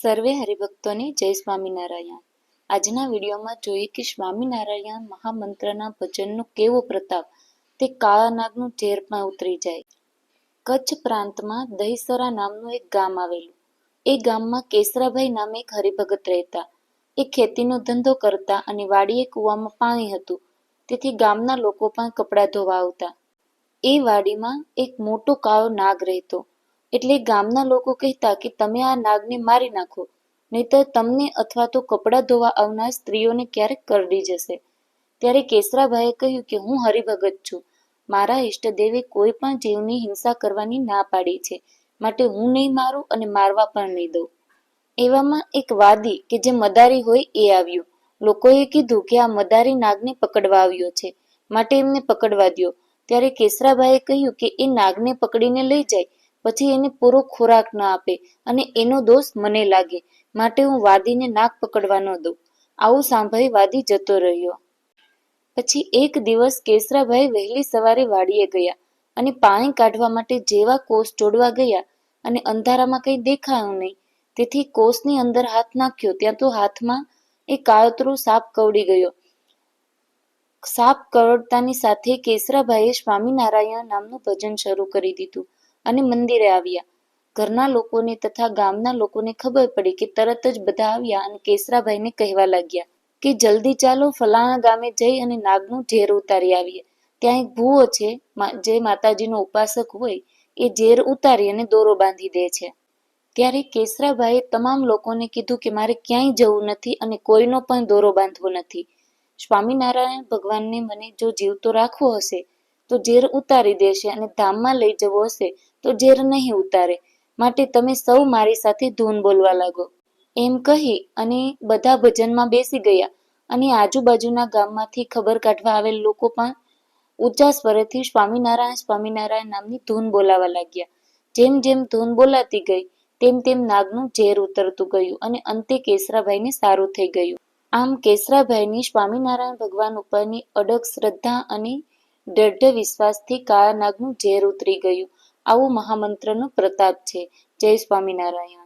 સર્વે હરિભક્તોને જય સ્વામિનારાયણ. આજના વિડીયોમાં જોઈએ કે સ્વામિનારાયણ મહામંત્રના ભજનનો કેવો પ્રતાપ? તે કાળા નાગનું ઝેરમાં ઉતરી જાય. કચ્છ પ્રાંતમાં દહીસરા નામનું એક ગામ આવેલું. એ ગામમાં કેસરાભાઈ નામે એક હરિભગત રહેતા. એ ખેતીનો ધંધો કરતા અને વાડીએ કૂવામાં પાણી હતું. તેથી ગામના લોકો પણ કપડાં ધોવા આવતા. એ વાડીમાં એક મોટો કાળો નાગ રહેતો. એટલે ગામના લોકો કહેતા કે તમે આ નાગને મારી નાખો, નહીતર તમને અથવા તો કપડાં ધોવા આવનાર સ્ત્રીઓને ક્યારેક કરડી જશે. ત્યારે કેસરાભાઈએ કહ્યું કે હું હરિભગત છું. મારા ઈષ્ટદેવે કોઈ પણ જીવની હિંસા કરવાની ના પાડી છે. માટે હું નહીં મારું અને મારવા પણ નહીં દઉં. એવામાં એક વાદી કે જે મદારી હોય એ આવ્યો. લોકોએ કીધું કે આ મદારી નાગને પકડવા આવ્યો છે. માટે એમને પકડવા દ્યો. ત્યારે કેસરાભાઈએ કહ્યું કે એ નાગને પકડીને લઈ જાય. પછી એને પૂરો ખોરાક ન આપે અને એનો દોષ મને લાગે, માટે હું વાદીને નાક પકડવા ન દઉં. આવું સાંભળી વાદી જતો રહ્યો. પછી એક દિવસ કેસરાભાઈ વહેલી સવારે વાડીએ ગયા અને પાણી કાઢવા માટે જેવા કોષ જોડવા ગયા અને અંધારામાં કંઈ દેખાયું નહીં. તેથી કોષની અંદર હાથ નાખ્યો, ત્યાં તો હાથમાં એ કાળતરો સાપ કવડી ગયો. સાપ કરડતાની સાથે કેસરાભાઈએ સ્વામિનારાયણ નામનું ભજન શરૂ કરી દીધું. અને મંદિરે આવ્યા. ઘરના લોકોને તથા ગામના લોકોને ખબર પડી કે તરત જ બધા આવ્યા અને કેસરાભાઈને કહેવા લાગ્યા કે જલ્દી ચાલો ફલાણા ગામે જઈ અને નાગનું ઝેર ઉતારી આવીએ. ત્યાં એક ભૂવો છે જે માતાજીનો ઉપાસક હોય, એ ઝેર ઉતારી અને દોરો બાંધી દે છે. ત્યારે કેસરાભાઈએ તમામ લોકોને કીધું કે મારે ક્યાંય જવું નથી અને કોઈનો પણ દોરો બાંધવો નથી. સ્વામિનારાયણ ભગવાનને મને જો જીવતો રાખવો હશે, તો ઝેર ઉતારી દેશે અને ધામમાં લઈ જવો હશે તો ઝેર નહીં ઉતારે. માટે તમે સૌ મારી સાથે ધૂન બોલવા લાગો. એમ કહી અને બધા ભજનમાં બેસી ગયા અને આજુબાજુના ગામમાંથી ખબર કાઢવા આવેલ લોકો પણ ઊંચા સ્વરેથી સ્વામિનારાયણ સ્વામિનારાયણ નામની ધૂન બોલાવા લાગ્યા. જેમ જેમ ધૂન બોલાતી ગઈ, તેમ તેમ નાગનું ઝેર ઉતરતું ગયું અને અંતે કેસરાભાઈને સારું થઈ ગયું. આમ કેસરાભાઈની સ્વામિનારાયણ ભગવાન ઉપરની અડગ શ્રદ્ધા અને દૃઢ વિશ્વાસથી કાળા નાગનું ઝેર ઉતરી ગયું. આવું મહામંત્રનો પ્રતાપ છે. જય સ્વામિનારાયણ.